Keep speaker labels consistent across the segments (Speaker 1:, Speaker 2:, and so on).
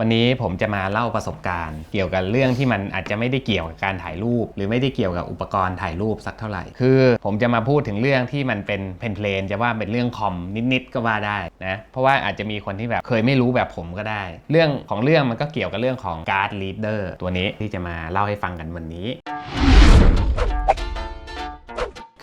Speaker 1: วันนี้ผมจะมาเล่าประสบการณ์ เกี่ยวกับเรื่องที่มันอาจจะไม่ได้เกี่ยวกับการถ่ายรูป หรือไม่ได้เกี่ยวกับอุปกรณ์ถ่ายรูปสักเท่าไหร่ คือผมจะมาพูดถึงเรื่องที่มันเป็นเพนเพลนจะว่าเป็นเรื่องคอมนิดๆก็ว่าได้นะเพราะว่าอาจจะมีคนที่แบบเคยไม่รู้แบบผมก็ได้ เรื่องของเรื่องมันก็เกี่ยวกับเรื่องของการ์ดลีดเดอร์ตัวนี้ที่จะมาเล่าให้ฟังกันวันนี้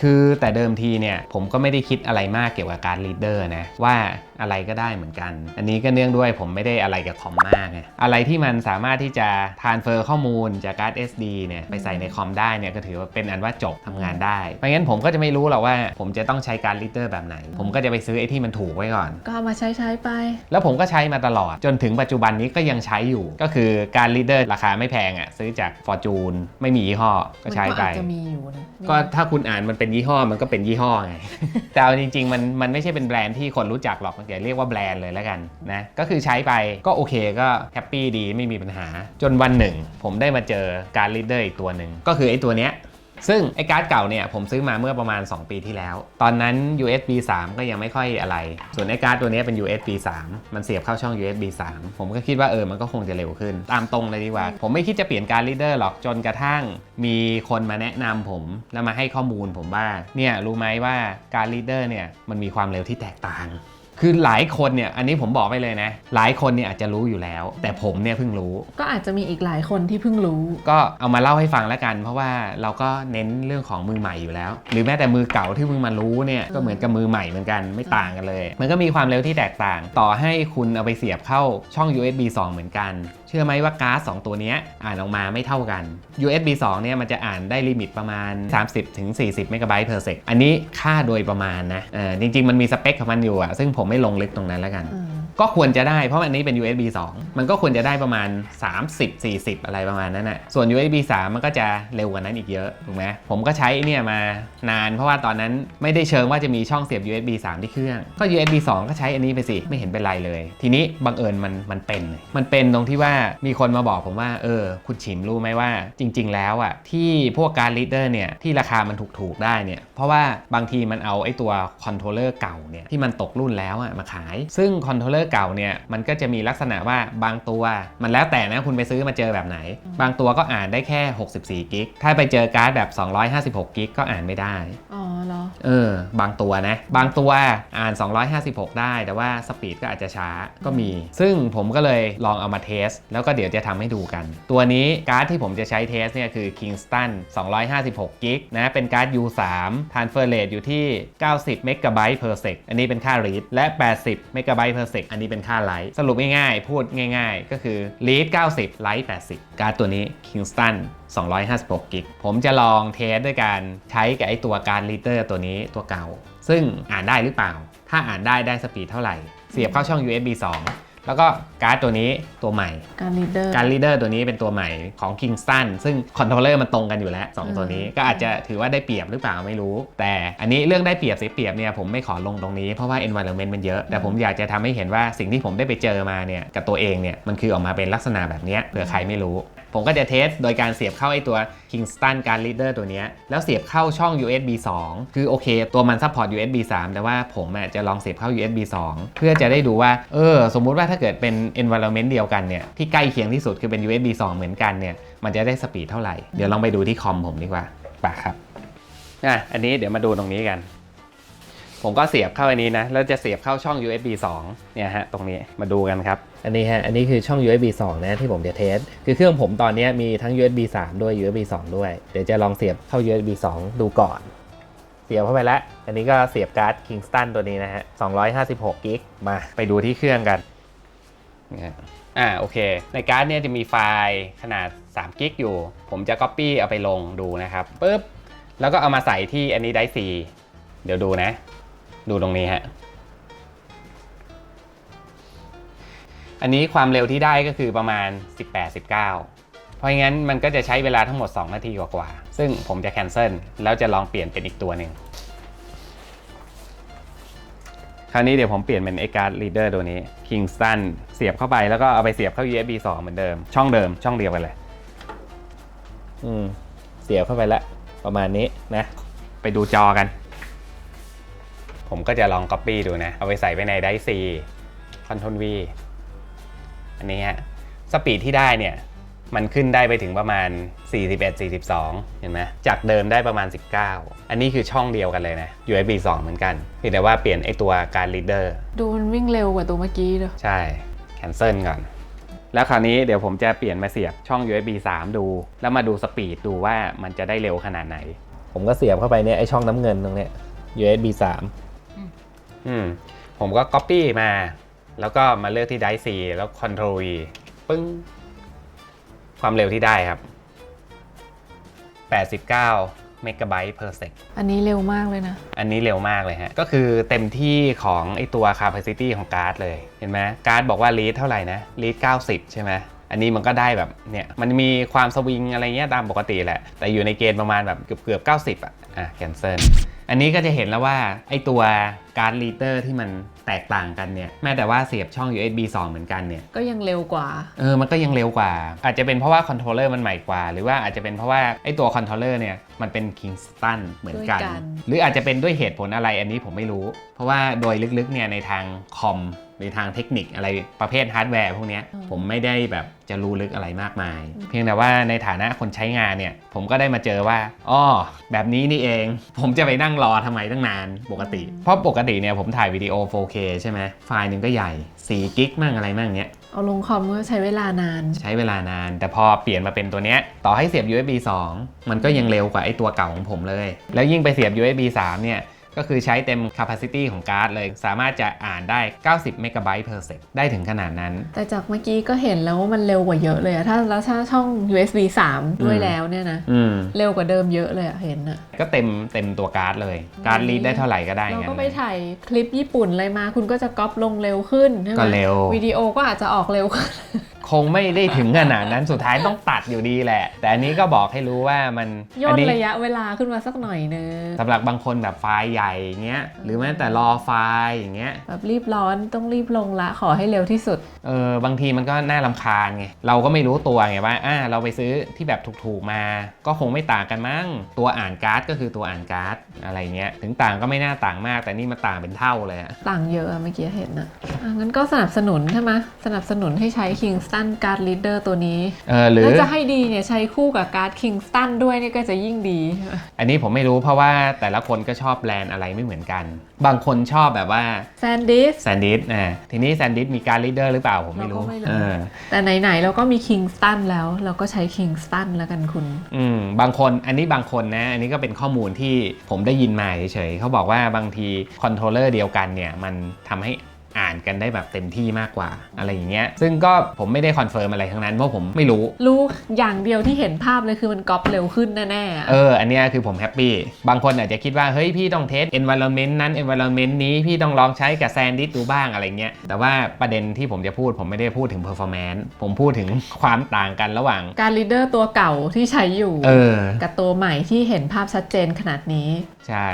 Speaker 1: คือแต่เดิมทีเนี่ยผมก็ไม่ได้คิดอะไรมากเกี่ยวกับการลีดเดอร์นะว่า อะไรก็ได้เหมือนกัน อันนี้ก็เนื่องด้วยผมไม่ได้อะไรกับคอมมากไงอะไรที่มันสามารถที่จะทานเฟอร์ข้อมูลจากการ์ด SD เนี่ยไปใส่ในคอมได้เนี่ยก็ถือว่าเป็นอันว่าจบทำงานได้ไม่งั้นผมก็จะไม่รู้หรอกว่า ผมจะต้องใช้การลีดเดอร์แบบไหน ผมก็จะไปซื้อไอ้ที่มันถูกไว้ก่อน
Speaker 2: ก็เอามาใช้ใช้ไป
Speaker 1: แล้วผมก็ใช้มาตลอด จนถึงปัจจุบันนี้ก็ยังใช้อยู่ ก็คือการลีดเดอร์ราคาไม่แพงอะ่ะซื้อจาก Fortune ไม่มียี่ห้อก็ใช้ไป
Speaker 2: มันก็อาจจะมีอยู่นะ
Speaker 1: ก็ถ้าคุณอ่านมันเป็นยี่ห้อมันก็เป็นยี่ห้อไงแต่เอาจริง ๆ มันมันไม่ใช่เป็นแบรนด์ที่คนรู้จักหรอกมันจะเรียกว่าแบรนด์เลยแล้วกันนะก็คือใช้ไปก็โอเคก็แฮปปี้ดีไม่มีปัญหา จนวันหนึ่ง ผมได้มาเจอการลีดเดอร์อีกตัวหนึ่งก็คือไอ้ตัวเนี้ยซึ่งไอ้การ์ดเก่าเนี่ยผมซื้อมาเมื่อประมาณ 2 ปีที่แล้ว ตอนนั้น USB 3 ก็ยังไม่ค่อยอะไร ส่วนไอ้การ์ดตัวนี้เป็น USB 3 มันเสียบเข้าช่อง USB 3 ผมก็คิดว่าเออมันก็คงจะเร็วขึ้น ตามตรงเลยดีกว่า ผมไม่คิดจะเปลี่ยนการ์ดลีดเดอร์หรอกจนกระทั่ง มีคนมาแนะนำผม แล้วมาให้ข้อมูลผมว่าเนี่ยรู้ไหมว่าการ์ดลีดเดอร์เนี่ยมันมีความเร็วที่แตกต่าง คือหลายคนเนี่ย อันนี้ผมบอกไปเลยนะ หลายคนเนี่ยอาจจะรู้อยู่แล้ว แต่ผมเนี่ยเพิ่งรู้
Speaker 2: ก็อาจจะมีอีกหลายคนที่เพิ่งรู้
Speaker 1: ก็เอามาเล่าให้ฟังแล้วกัน เพราะว่าเราก็เน้นเรื่องของมือใหม่อยู่แล้ว หรือแม้แต่มือเก่าที่เพิ่งมารู้เนี่ยก็เหมือนกับมือใหม่เหมือนกันไม่ต่างกันเลย มันก็มีความเร็วที่แตกต่าง ต่อให้คุณเอาไปเสียบเข้าช่อง USB 2 เหมือนกันเชื่อไหมว่าการ์ด2ตัวนี้อ่านออกมาไม่เท่ากัน USB 2เนี่ยมันจะอ่านได้ลิมิตประมาณ 30ถึง40เมกะไบต์เพอร์เซกอันนี้ค่าโดยประมาณนะเออจริง ๆ มันมีสเปคของมันอยู่อะซึ่งผมไม่ลงลึกตรงนั้นแล้วกัน ก็ควรจะได้เพราะอันนี้เป็น USB 2 มันก็ควรจะได้ประมาณ 30 40 อะไรประมาณนั้นนะส่วน USB 3 มันก็จะเร็วกว่านั้นอีกเยอะถูกไหมผมก็ใช้เนี่ยมานาน เพราะว่าตอนนั้นไม่ได้เชิงว่าจะมีช่องเสียบ USB 3 ที่เครื่อง ก็ USB 2 ก็ใช้อันนี้ไปสิ ไม่เห็นเป็นไรเลย ทีนี้บังเอิญมันมันเป็น มันเป็นตรงที่ว่ามีคนมาบอกผมว่า เออ คุณฉิมรู้ไหมว่าจริง ๆ แล้วอะที่พวกการลีดเดอร์เนี่ยที่ราคามันถูกๆได้เนี่ยเพราะว่าบางทีมันเอาไอ้ตัวคอนโทรลเลอร์เก่าเนี่ยที่มันตกรุ่นแล้วอะมาขาย ซึ่งคอนโทรลเลอร์เก่าเนี่ยมันก็จะมีลักษณะว่าบางตัว มันแล้วแต่นะคุณไปซื้อมาเจอแบบไหน บางตัวก็อ่านได้แค่ 64 กิก ถ้าไปเจอการ์ดแบบ 256 กิกก็อ่านไม่ได้
Speaker 2: อ๋อเหรอ
Speaker 1: เออ บางตัวนะ บางตัวอ่าน 256 ได้ แต่ว่าสปีดก็อาจจะช้าก็มี ซึ่งผมก็เลยลองเอามาเทส แล้วก็เดี๋ยวจะทำให้ดูกัน ตัวนี้การ์ดที่ผมจะใช้เทสเนี่ยคือ Kingston 256 กิกนะ เป็นการ์ด U3 transfer rate อยู่ที่ 90เมกะไบต์ per sec อันนี้เป็นค่า read และ 80เมกะไบต์ per sec อันนี้เป็นค่าไลท์สรุปง่ายๆ พูดง่ายๆ ก็คือ read 90 ไลท์80 การ์ดตัวนี้ Kingston 256กิกผมจะลองเทสด้วยการใช้กับไอตัวการลีเตอร์ตัวนี้ตัวเก่า ซึ่งอ่านได้หรือเปล่า ถ้าอ่านได้ได้สปีดเท่าไหร่ เสียบเข้าช่อง USB 2 แล้วก็การ์ดตัวนี้ตัวใหม่
Speaker 2: การลีดเดอร์
Speaker 1: การลีดเดอร์ตัวนี้เป็นตัวใหม่ของ Kingston ซึ่งคอนโทรลเลอร์มันตรงกันอยู่แล้ว 2 ตัวนี้ก็อาจจะถือว่าได้เปรียบหรือเปล่าไม่รู้ แต่อันนี้เรื่องได้เปรียบเสียเปรียบเนี่ยผมไม่ขอลงตรงนี้เพราะว่า environment มันเยอะ แต่ผมอยากจะทำให้เห็นว่าสิ่งที่ผมได้ไปเจอมาเนี่ยกับตัวเองเนี่ยมันคือออกมาเป็นลักษณะแบบเนี้ยเผื่อใครไม่รู้ ผมก็จะเทสโดยการเสียบเข้าไอ้ตัว Kingston การ Reader ตัวนี้แล้วเสียบเข้าช่อง USB 2 คือโอเค ตัวมันซัพพอร์ต USB 3 แต่ว่าผมจะลองเสียบเข้า USB 2 เพื่อจะได้ดูว่า เออ สมมุติว่าถ้าเกิดเป็น environment เดียวกันเนี่ย ที่ใกล้เคียงที่สุดคือเป็น USB 2 เหมือนกันเนี่ย มันจะได้สปีดเท่าไหร่ เดี๋ยวลองไปดูที่คอมผมดีกว่าไปครับอะอันนี้เดี๋ยวมาดูตรงนี้กัน ผมก็เสียบเข้าอันนี้นะ แล้วจะเสียบเข้าช่อง USB 2 เนี่ยฮะ ตรงนี้มาดูกันครับ อันนี้ฮะ อันนี้คือช่อง USB 2 นะที่ผมจะเทส คือเครื่องผมตอนนี้มีทั้ง USB 3 ด้วย USB 2 ด้วย เดี๋ยวจะลองเสียบเข้า USB 2 ดูก่อน เสียบเข้าไปแล้ว อันนี้ก็เสียบการ์ด Kingston ตัวนี้นะฮะ 256กิกมา ไปดูที่เครื่องกันนะฮะอ่าโอเค ในการ์ดเนี่ยจะมีไฟล์ขนาด3กิกอยู่ ผมจะ Copy เอาไปลงดูนะครับปุ๊บ แล้วก็เอามาใส่ที่อันนี้ได้ซีเดี๋ยวดูนะ ดูตรงนี้ฮะ อันนี้ความเร็วที่ได้ก็คือประมาณ 18-19 เพราะงั้นมันก็จะใช้เวลาทั้งหมด 2 นาทีกว่าๆ ซึ่งผมจะแคนเซิลแล้วจะลองเปลี่ยนเป็นอีกตัวหนึ่ง คราวนี้เดี๋ยวผมเปลี่ยนเป็นไอการ์ดลีดเดอร์ตัวนี้ Kingston เสียบเข้าไปแล้วก็เอาไปเสียบเข้า USB 2 เหมือนเดิม ช่องเดิม ช่องเดียวกันเลย อืม เสียบเข้าไปแล้วประมาณนี้นะ ไปดูจอกัน ผมก็จะลอง Copy ดูนะ เอาไปใส่ไว้ในไดซีคอนโทรล V อันนี้ฮะสปีดที่ได้เนี่ย มันขึ้นได้ไปถึงประมาณ 41 42 เห็นไหมจากเดิมได้ประมาณ 19 อันนี้คือช่องเดียวกันเลยนะ USB 2 เหมือนกันเพียงแต่ว่าเปลี่ยนไอตัวการ reader
Speaker 2: ดูมันวิ่งเร็วกว่าตัวเมื่อกี้เลย
Speaker 1: ใช่แคนเซิลก่อนแล้วคราวนี้เดี๋ยวผมจะเปลี่ยนมาเสียบช่อง USB 3 ดู แล้วมาดูสปีดดูว่ามันจะได้เร็วขนาดไหน ผมก็เสียบเข้าไปเนี่ยไอช่องน้ำเงินตรงเนี้ย USB 3 อืมผมก็ Copy มา แล้วก็มาเลือกที่ Drive C แล้ว Control V ปึ้ง ความเร็วที่ได้ครับ 89เมกะไบต์ per sec
Speaker 2: อันนี้เร็วมากเลยนะ
Speaker 1: อันนี้เร็วมากเลยฮะ ก็คือเต็มที่ของไอตัว capacity ของการ์ดเลย เห็นไหมการ์ดบอกว่า read เท่าไหร่นะ read 90 ใช่ไหมอันนี้มันก็ได้แบบเนี่ยมันมีความสวิงอะไรเงี้ยตามปกติแหละ แต่อยู่ในเกณฑ์ประมาณแบบเกือบเกือบ90 อะอะ cancel อันนี้ก็จะเห็นแล้วว่าไอตัว การ์ด reader ที่มันแตกต่างกันเนี่ยแม้แต่ว่าเสียบช่อง USB 2 เหมือนกันเนี่ย
Speaker 2: ก็ยังเร็วกว่า
Speaker 1: เออมันก็ยังเร็วกว่า อาจจะเป็นเพราะว่าคอนโทรลเลอร์มันใหม่กว่า หรือว่าอาจจะเป็นเพราะว่าไอ้ตัวคอนโทรลเลอร์เนี่ยมันเป็น Kingston เหมือนกัน
Speaker 2: ด้วยกัน
Speaker 1: หรืออาจจะเป็นด้วยเหตุผลอะไรอันนี้ผมไม่รู้ เพราะว่าโดยลึกๆเนี่ยในทางคอมในทางเทคนิคอะไรประเภทฮาร์ดแวร์พวกเนี้ยผมไม่ได้แบบจะรู้ลึกอะไรมากมาย เพียงแต่ว่าในฐานะคนใช้งานเนี่ยผมก็ได้มาเจอว่าอ้อแบบนี้นี่เอง ผมจะไปนั่งรอทำไมตั้งนานปกติ เพราะปกติเนี่ยผมถ่ายวิดีโอ 4K ใช่ไหมไฟล์หนึ่งก็ใหญ่4กิกมั่งอะไรมั่งเนี้ย
Speaker 2: เอาลงคอมก็ใช้เวลานาน
Speaker 1: ใช้เวลานาน แต่พอเปลี่ยนมาเป็นตัวเนี้ยต่อให้เสียบ USB 2 มันก็ยังเร็วกว่าไอ้ตัวเก่าของผมเลย แล้วยิ่งไปเสียบ USB 3 เนี่ย ก็คือใช้เต็ม capacity ของการ์ดเลย สามารถจะอ่านได้ 90 megabyte per sec ได้ถึงขนาดนั้น
Speaker 2: แต่จากเมื่อกี้ก็เห็นแล้วว่ามันเร็วกว่าเยอะเลยอะถ้าแล้วถ้าช่อง USB 3 ด้วยแล้วเนี่ยนะ
Speaker 1: อืม
Speaker 2: เร็วกว่าเดิมเยอะเลยอะเห็นอะ
Speaker 1: ก็เต็มเต็มตัวการ์ดเลย การ์ดรีดได้เท่าไหร่ก็ได้
Speaker 2: เรา
Speaker 1: งั้
Speaker 2: ก็
Speaker 1: น
Speaker 2: ไปถ่ายคลิปญี่ปุ่นอะไรมา คุณก็จะก๊อปลงเร็วขึ้นใช่ไหม
Speaker 1: ก็เร็ว
Speaker 2: วิดีโอก็อาจจะออกเร็วขึ้น
Speaker 1: คงไม่ได้ถึงขนาดนั้นสุดท้ายต้องตัดอยู่ดีแหละ แต่อันนี้ก็บอกให้รู้ว่ามัน
Speaker 2: ย่
Speaker 1: อั
Speaker 2: น
Speaker 1: นี้
Speaker 2: ระยะเวลาขึ้นมาสักหน่อยนึง
Speaker 1: สำหรับบางคนแบบไฟล์ใหญ่อย่างเงี้ยหรือแม้แต่รอไฟล์อย่างเงี้ย
Speaker 2: แบบรีบร้อนต้องรีบลงละขอให้เร็วที่สุด
Speaker 1: เออบางทีมันก็น่าลำคาญไงเราก็ไม่รู้ตัวไงว่าอ่าเราไปซื้อที่แบบถูกๆมา ก็คงไม่ต่างกันมั้งตัวอ่านการ์ดก็คือตัวอ่านการ์ดอะไรเงี้ยถึงต่างก็ไม่น่าต่างมาก แต่นี่มันต่างเป็นเท่าเลยอะ
Speaker 2: ต่างเยอะอะเมื่อกี้เห็นอะอะงั้นก็สนับสนุนใช่ไหมสนับสนุนให้ใช้ Kingston Card Reader ตัวนี้
Speaker 1: เออหรือ
Speaker 2: แล้วจะให้ดีเนี่ยใช้คู่กับการ์ด Kingston ด้วยเนี่ยก็จะยิ่งดีใช่ไหม
Speaker 1: อันนี้ผมไม่รู้เพราะว่าแต่ละคนก็ชอบแบรนด์อะไรไม่เหมือนกัน บางคนชอบแบบว่า
Speaker 2: แซนดิส
Speaker 1: แซนดิสอ่าทีนี้แซนดิสมีการ์ดลีดเดอร์หรือเปล่าผมไม่รู้
Speaker 2: เราก็ไม่รู้
Speaker 1: เออ
Speaker 2: แต่ไหนๆเราก็มี Kingston แล้วเราก็ใช้ Kingston แล้วกันคุณ
Speaker 1: อืมบางคนอันนี้บางคนนะ อันนี้ก็เป็นข้อมูลที่ผมได้ยินมาเฉยๆเขาบอกว่าบางทีคอนโทรลเลอร์เดียวกันเนี่ยมันทำให้ อ่านกันได้แบบเต็มที่มากกว่าอะไรอย่างเงี้ย ซึ่งก็ผมไม่ได้คอนเฟิร์มอะไรทั้งนั้นเพราะผมไม่รู้
Speaker 2: รู้อย่างเดียวที่เห็นภาพเลยคือมันก๊อปเร็วขึ้นแน่ๆอะ
Speaker 1: เออ อันเนี้ยคือผมแฮปปี้ บางคนอาจจะคิดว่า เฮ้ย พี่ต้องเทส environment นั้น environment นี้พี่ต้องลองใช้กับแซนดิสดูบ้างอะไรเงี้ย แต่ว่าประเด็นที่ผมจะพูดผมไม่ได้พูดถึง performance ผมพูดถึงความต่างกันระหว่าง
Speaker 2: การ Reader ตัวเก่าที่ใช้อยู่
Speaker 1: เออ
Speaker 2: กับตัวใหม่ที่เห็นภาพชัดเจนขนาดนี้
Speaker 1: ใช่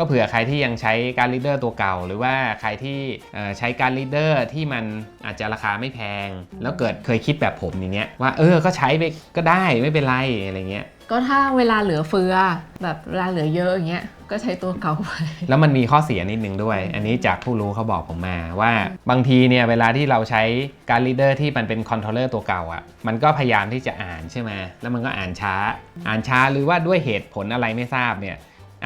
Speaker 1: ก็เผื่อใครที่ยังใช้การลีดเดอร์ตัวเก่า หรือว่าใครที่เอ่อใช้การลีดเดอร์ที่มันอาจจะราคาไม่แพง แล้วเกิดเคยคิดแบบผมอย่างเงี้ยว่าเออก็ใช้ไปก็ได้ไม่เป็นไรอะไรเงี้ย
Speaker 2: ก็ถ้าเวลาเหลือเฟือแบบเวลาเหลือเยอะอย่างเงี้ยก็ใช้ตัวเก่าไป
Speaker 1: แล้วมันมีข้อเสียนิดนึงด้วย อันนี้จากผู้รู้เขาบอกผมมาว่าบางทีเนี่ยเวลาที่เราใช้การลีดเดอร์ที่มันเป็นคอนโทรลเลอร์ตัวเก่าอะ่ะมันก็พยายามที่จะอ่านใช่ไหมแล้วมันก็อ่านช้า อ่านช้าหรือว่าด้วยเหตุผลอะไรไม่ทราบเนี่ย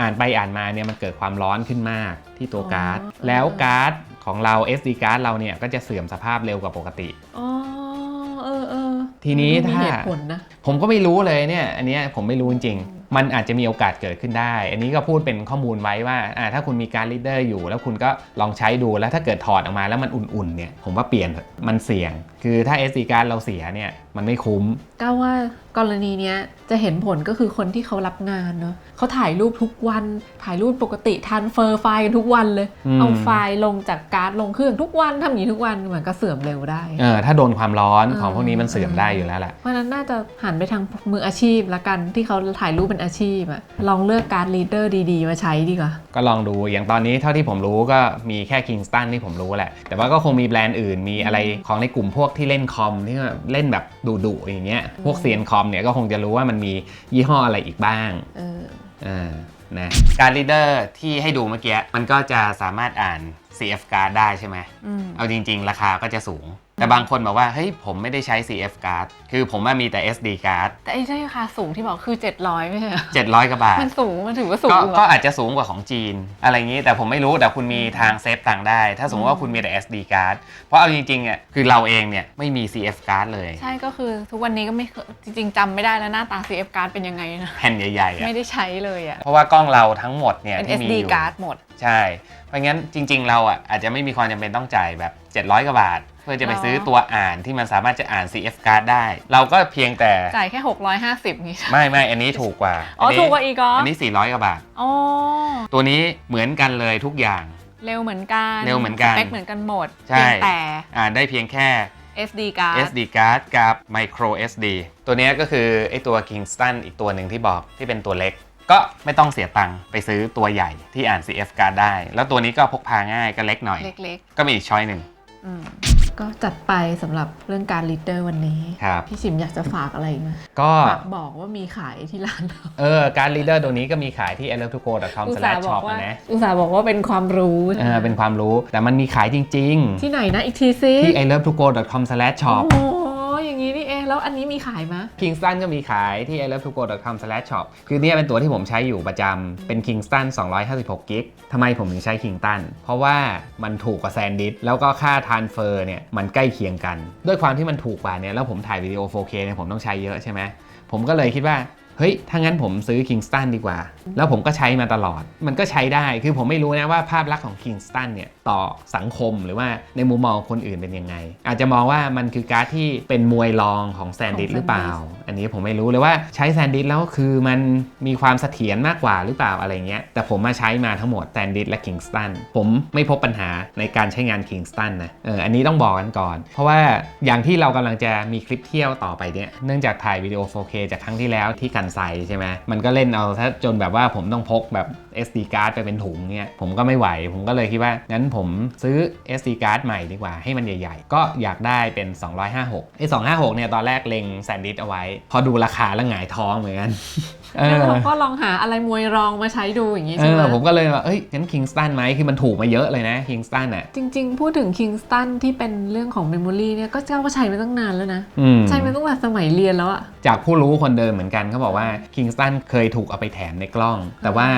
Speaker 1: อ่านไปอ่านมาเนี่ยมันเกิดความร้อนขึ้นมากที่ตัวการ์ด
Speaker 2: อ๋อ
Speaker 1: แล้วการ์ดของเรา SD การ์ดเราเนี่ยก็จะเสื่อมสภาพเร็วกว่าปกติ
Speaker 2: อ๋อเออเออ
Speaker 1: ทีนี้
Speaker 2: มัมี
Speaker 1: ถ้า
Speaker 2: เหตุผลนะ
Speaker 1: ผมก็ไม่รู้เลยเนี่ยอันเนี้ยผมไม่รู้จริงๆมันอาจจะมีโอกาสเกิดขึ้นได้ อันนี้ก็พูดเป็นข้อมูลไว้ว่าอ่าถ้าคุณมีการลีดเดอร์อยู่ แล้วคุณก็ลองใช้ดูแล้วถ้าเกิดถอดออกมาแล้วมันอุ่นๆเนี่ยผมว่าเปลี่ยนเถอะมันเสี่ยง คือถ้า SD การ์ดเราเสียเนี่ย มันไม่คุ้ม
Speaker 2: ก้าวว่ากรณีเนี้ยจะเห็นผลก็คือคนที่เขารับงานเนาะเขาถ่ายรูปทุกวันถ่ายรูปปกติทันเฟอร์ไฟล์กันทุกวันเลย
Speaker 1: อืม
Speaker 2: เอาไฟล์ลงจากการ์ดลงเครื่องทุกวันทำอย่างนี้ทุกวันมันก็เสื่อมเร็วได้
Speaker 1: เออถ้าโดนความร้อน
Speaker 2: อ่า
Speaker 1: ของพวกนี้มันเสื่อมได้อยู่แล้วแหละ
Speaker 2: เพราะฉะนั้นน่าจะหันไปทางมืออาชีพละกันที่เขาถ่ายรูปเป็นอาชีพอะลองเลือกการ์ดลีดเดอร์ดีๆ มาใช้ดีกว่า
Speaker 1: ก็ลองดูอย่างตอนนี้เท่าที่ผมรู้ก็มีแค่ Kingston ที่ผมรู้แหละ แต่ว่าก็คงมีแบรนด์อื่นมีอะไรของในกลุ่มพวกที่เล่นคอมที่แบบเล่นแบบดุๆอย่างเงี้ยพวกเซียนคอมเนี่ยก็คงจะรู้ว่ามันมียี่ห้ออะไรอีกบ้าง
Speaker 2: เออ
Speaker 1: อ่านะการลีดเดอร์ที่ให้ดูเมื่อกี้มันก็จะสามารถอ่าน CF card ได้ใช่ไหม
Speaker 2: อืม
Speaker 1: เอาจริง ๆ ราคาก็จะสูง แต่บางคนบอกว่า เฮ้ย ผมไม่ได้ใช้ CF card คือผมว่ามีแต่ SD card
Speaker 2: แต่ไอ้ที่ราคาสูงที่บอกคือ 700 ไม่ใช่เหรอ
Speaker 1: 700กว่าบาท
Speaker 2: มันสูง มันถือว่าสูง
Speaker 1: ก็
Speaker 2: อยู่
Speaker 1: ก็
Speaker 2: อะ
Speaker 1: อาจจะสูงกว่าของจีน อะไรอย่างนี้ แต่ผมไม่รู้ แต่คุณมีทางเซฟตังค์ได้ ถ้าสมมติว่าคุณมีแต่ SD card เพราะเอาจริงๆอะคือเราเองเนี่ยไม่มี CF card เลย
Speaker 2: ใช่ ก็คือทุกวันนี้ก็ไม่เคยจริงๆจำไม่ได้แล้วหน้าตา CF card เป็นยังไงนะ
Speaker 1: แผ่นใหญ่ๆอะ
Speaker 2: ไม่ได้ใช้เลยอะ
Speaker 1: เพราะว่ากล้องเราทั้งหมดเนี่ย
Speaker 2: เป็น
Speaker 1: ที่มี
Speaker 2: SD
Speaker 1: อยู่
Speaker 2: card หมด
Speaker 1: ใช่ เพราะงั้นจริง ๆ เราอะอาจจะไม่มีความจำเป็นต้องจ่ายแบบ 700กว่าบาท เพื่อจะไป
Speaker 2: หรอ
Speaker 1: ซื้อตัวอ่านที่มันสามารถจะอ่าน CF card ได้ เราก็เพียงแต่
Speaker 2: จ่ายแค่ 650 นี่
Speaker 1: ไม่ไม่อันนี้ถูกกว่า
Speaker 2: อ๋อ
Speaker 1: นี้
Speaker 2: ถูกกว่าอีกเหรอ
Speaker 1: อันนี้ 400กว่าบาท
Speaker 2: อ๋อ
Speaker 1: ตัวนี้เหมือนกันเลยทุกอย่าง
Speaker 2: เร็วเหมือนกัน
Speaker 1: เร็วเหมือนกัน
Speaker 2: สเปคเหมือนกันหมด
Speaker 1: ใช่
Speaker 2: เพียงแต่
Speaker 1: อ่านได้เพียงแค่
Speaker 2: SD card
Speaker 1: SD card กับ micro SD ตัวเนี้ยก็คือไอตัว Kingston อีกตัวหนึ่งที่บอกที่เป็นตัวเล็ก ก็ไม่ต้องเสียตังค์ไปซื้อตัวใหญ่ที่อ่าน CF card ได้ แล้วตัวนี้ก็พกพาง่ายก็เล็กหน่อย
Speaker 2: เล็ก
Speaker 1: ก็มีอีกช้อยหนึ่ง
Speaker 2: ๆอืม ก็จัดไปสำหรับเรื่องการลีดเดอร์วันนี้
Speaker 1: ครับ
Speaker 2: พี่ชิมอยากจะฝากอะไรอีกไหม
Speaker 1: ก็
Speaker 2: ฝากบอกว่ามีขายที่ร้านเรา
Speaker 1: เออการ reader ตัวนี้ก็มีขายที่ i love to go com
Speaker 2: อุตส่าห์
Speaker 1: slash
Speaker 2: บอ
Speaker 1: shop
Speaker 2: กว่า
Speaker 1: นะ
Speaker 2: อุตส่าห์บอกว่าเป็นความรู้
Speaker 1: เออเป็นความรู้แต่มันมีขายจริง
Speaker 2: ที่ไหนนะอีกทีซิ
Speaker 1: ๆ ที่ i love to go com slash shop
Speaker 2: โอ้โหอย่างนี้นี่เอง แล้วอันนี้มีขายไหม
Speaker 1: Kingston ก็มีขายที่ i love to go com slash shop คือเนี่ยเป็นตัวที่ผมใช้อยู่ประจำเป็น Kingston 256กิกทำไมผมถึงใช้ Kingston เพราะว่ามันถูกกว่าแซนดิสแล้วก็ค่าทานเฟอร์เนี่ยมันใกล้เคียงกัน ด้วยความที่มันถูกกว่าเนี่ยแล้วผมถ่ายวิดีโอ 4K เนี่ยผมต้องใช้เยอะใช่ไหมผมก็เลยคิดว่า เฮ้ย ถ้างั้นผมซื้อ Kingston ดีกว่า แล้วผมก็ใช้มาตลอด มันก็ใช้ได้ คือผมไม่รู้นะว่าภาพลักษณ์ของ Kingston เนี่ยต่อสังคมหรือว่าในมุมมองคนอื่นเป็นยังไง อาจจะมองว่ามันคือการ์ดที่เป็นมวยรองของแซนดิสหรือเปล่า อันนี้ผมไม่รู้เลยว่าใช้แซนดิสแล้วคือมันมีความเสถียรมากกว่าหรือเปล่าอะไรเงี้ย แต่ผมมาใช้มาทั้งหมดแซนดิสและ Kingston ผมไม่พบปัญหาในการใช้งาน Kingston นะ เออ อันนี้ต้องบอกกันก่อน เพราะว่าอย่างที่เรากำลังจะมีคลิปเที่ยวต่อไปเนี่ย เนื่องจากถ่ายวิดีโอ 4K จากครั้งที่แล้วที่กันไซใช่ไหมมันก็เล่นเอาถ้าจนแบบว่าผมต้องพกแบบ SD card ไปเป็นถุงเนี่ยผมก็ไม่ไหว ผมก็เลยคิดว่า งั้นผมซื้อ SD card ใหม่ดีกว่าให้มันใหญ่ๆ ก็อยากได้เป็น 256ไอ้256เนี่ยตอนแรกเล็งแซนดิสเอาไว้ พอดูราคาแล้วหงายท้องเหมือนกัน
Speaker 2: แล้ว
Speaker 1: อ
Speaker 2: เราก็ลองหาอะไรมวยรองมาใช้ดูอย่างนี้
Speaker 1: เอ
Speaker 2: ใช่ไหม
Speaker 1: อผมก็เลยว่าเอ้ยงั้น Kingston ไหมคือมันถูกมาเยอะเลยนะ Kingston อะ
Speaker 2: จริง ๆ พูดถึง Kingston ที่เป็นเรื่องของเมมโมรีเนี่ยก็เจ้าก็ใช้มาตั้งนานแล้วนะ
Speaker 1: อืม
Speaker 2: ใช้มาตั้งแต่สมัยเรียนแล้วอะ
Speaker 1: จากผู้รู้คนเดิมเหมือนกันเขาบอกว่า Kingston เคยถูกเอาไปแถมในกล้อง แต่ว่า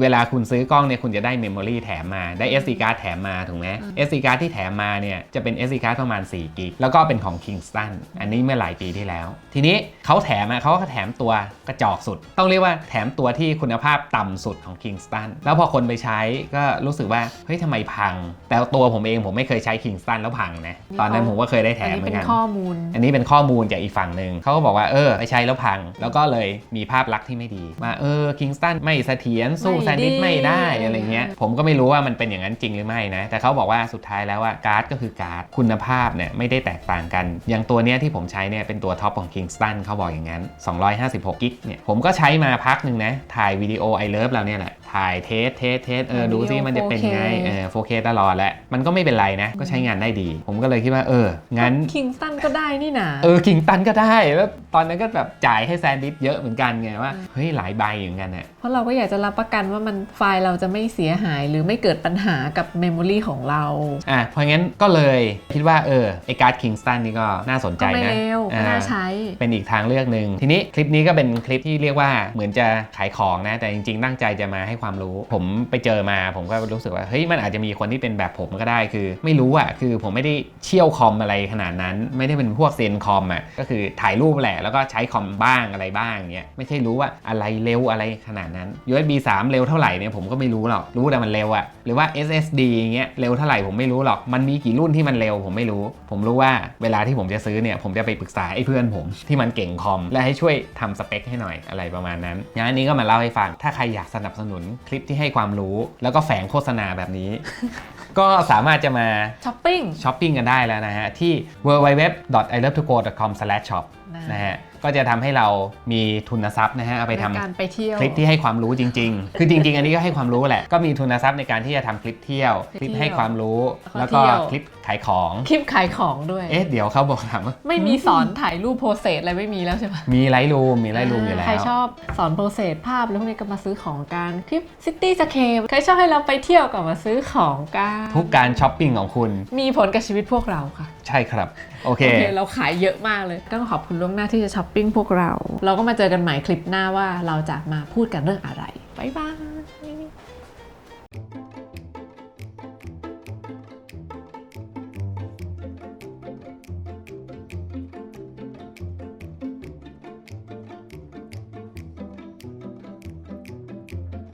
Speaker 1: เวลาคุณซื้อกล้องเนี่ยคุณจะได้เมมโมรีแถมมาได้ SD card แถมมาถูกไหม SD card ที่แถมมาเนี่ยจะเป็น SD card ประมาณ4กิกแล้วก็เป็นของ Kingston อันนี้เมื่อหลายปีที่แล้ว ทีนี้เขาแถมมาเขาก็แถมตัวกระจอกสุดต้องเรียกว่าแถมตัวที่คุณภาพต่ำสุดของ Kingston แล้วพอคนไปใช้ก็รู้สึกว่า เฮ้ยทำไมพัง แต่ตัวผมเองผมไม่เคยใช้ Kingston แล้วพังนะ ตอนนั้นผมก็เคยได้แถ
Speaker 2: อัน
Speaker 1: ม
Speaker 2: นี้
Speaker 1: เหมือ
Speaker 2: เป็นน
Speaker 1: กัน
Speaker 2: ข้อมูล
Speaker 1: อันนี้เป็นข้อมูลจากอีกฝั่งหนึ่งเขาก็บอกว่าเออไปใช้แล้วพัง แล้วก็เลยมีภาพลักษณ์ที่ไม่ดีว่าเออคิงสตันไม่เสถียรสู้
Speaker 2: ไม่
Speaker 1: แซนดิส
Speaker 2: ดี
Speaker 1: ไม่ได้
Speaker 2: อะไร
Speaker 1: อะไรเงี้ย
Speaker 2: เงี้ย
Speaker 1: ผมก็ไม่รู้ว่ามันเป็นอย่างนั้นจริงหรือไม่นะ แต่เขาบอกว่าสุดท้ายแล้วว่าการ์ดก็คือการ์ดคุณภาพเนี่ยไม่ได้แตกต่างกัน อย่างตัวเนี้ยที่ผมใช้เนี่ยเป็นตัวท็อปของ Kingston เขาบอกอย่างนั้น 256กิกเนี่ยผมก็ใช้มาพักหนึ่งนะ ถ่ายวิดีโอไอเลิฟเราเนี่ยแหละ ถ่ายเทสเทสเทสเออดูซิมันจะเป็นไงเออ 4K ตลอดแหละ มันก็ไม่เป็นไรนะ ก็ใช้งานได้ดี ผมก็เลยคิดว่าเออ งั้น
Speaker 2: Kingston ก็ได้นี่นะ
Speaker 1: เออคิงตันก็ได้แล้วตอนนั้นก็แบบจ่ายให้แซนดิสเยอะเหมือนกันไงว่าเฮ้ยหลายใบอยู่เหมือนกันน่ะ
Speaker 2: เพราะเราก็อยากจะรับประกันว่ามันไฟล์เราจะไม่เสียหายหรือไม่เกิดปัญหากับเมมโมรีของเรา
Speaker 1: อะเพราะงั้นก็เลยคิดว่าเออไอการ์ดคิงสตันนี่ก็น่าสนใจ
Speaker 2: ก็ไม่
Speaker 1: นะ
Speaker 2: เร็วก็
Speaker 1: อ่า
Speaker 2: น่าใช้
Speaker 1: เป็นอีกทางเลือกหนึ่งทีนี้คลิปนี้ก็เป็นคลิปที่เรียกว่าเหมือนจะขายของนะแต่จริง ๆ ตั้งใจจะมาให้ความรู้ ผมไปเจอมาผมก็รู้สึกว่าเฮ้ยมันอาจจะมีคนที่เป็นแบบผมก็ได้คือ ไม่รู้อะคือผมไม่ได้เชี่ยวคอมอะไรขนาดนั้น ไม่ได้เป็นพวกเซนคอมอะก็คือถ่ายรูปแหละแล้วก็ใช้คอมบ้างอะไรบ้างเงี้ยไม่ใช่รู้ว่าอะไรเร็วอะไรขนาดนั้น USB 3 เร็วเท่าไหร่เนี่ยผมก็ไม่รู้หรอกรู้แต่มันเร็วอะหรือว่า SSD เงี้ยเร็วเท่าไหร่ผมไม่รู้หรอกมันมีกี่รุ่นที่มันเร็วผมไม่รู้ ผมรู้ว่าเวลาที่ผมจะซื้อเนี่ยผมจะไปปรึกษาไอ้เพื่อนผมที่มันเก่งคอมและให้ช่วยทำสเปคให้หน่อยอะไรประมาณนั้นงั้นอันนี้ก็มาเล่าให้ฟัง ถ้าใครอยากสนับสนุนคลิปที่ให้ความรู้ แล้วก็แฝงโฆษณาแบบนี้ ก็สามารถจะมา
Speaker 2: ช้อปปิ้ง
Speaker 1: ช้อปปิ้งกันได้แล้วนะฮะ ที่ www.ilovetogo.com/shop นะฮะ ก็จะทำให้เรามีทุนทรัพย์นะฮะเอาไปทำ
Speaker 2: ในการไปเที่ยว
Speaker 1: คลิปที่ให้ความรู้จริง ๆ คือจริง ๆ อันนี้ก็ให้ความรู้แหละก็มีทุนทรัพย์ในการที่จะทำคลิปเที่ยว คลิปให้ความรู้ แล้วก็คลิปขายของ
Speaker 2: คลิปขายของด้วย
Speaker 1: เอ๊ะเดี๋ยวเขาบอกถามว่า
Speaker 2: ไม่มีสอนถ่ายรูปโพสเซสอะไรไม่มีแล้วใช่ปะ
Speaker 1: มีไลท์รูมมีไลท์รูมอยู่แล้ว
Speaker 2: ใครชอบสอนโปรเซสภาพแล้วพวกนี้ก็มาซื้อของกันคลิปซิตี้สเคปใครชอบให้เราไปเที่ยวก็มาซื้อของกัน
Speaker 1: ทุกการช้อปปิ้งของคุณ
Speaker 2: มีผลกับชีวิตพวกเราค่ะ
Speaker 1: ใช่ครับโอเค
Speaker 2: โอเค เราขายเยอะมากเลยต้องขอบคุณล่วงหน้าที่จะช้อปปิ้งพวกเรา เราก็มาเจอกันใหม่คลิปหน้าว่าเราจะมาพูดกันเรื่องอะไรบ๊ายบาย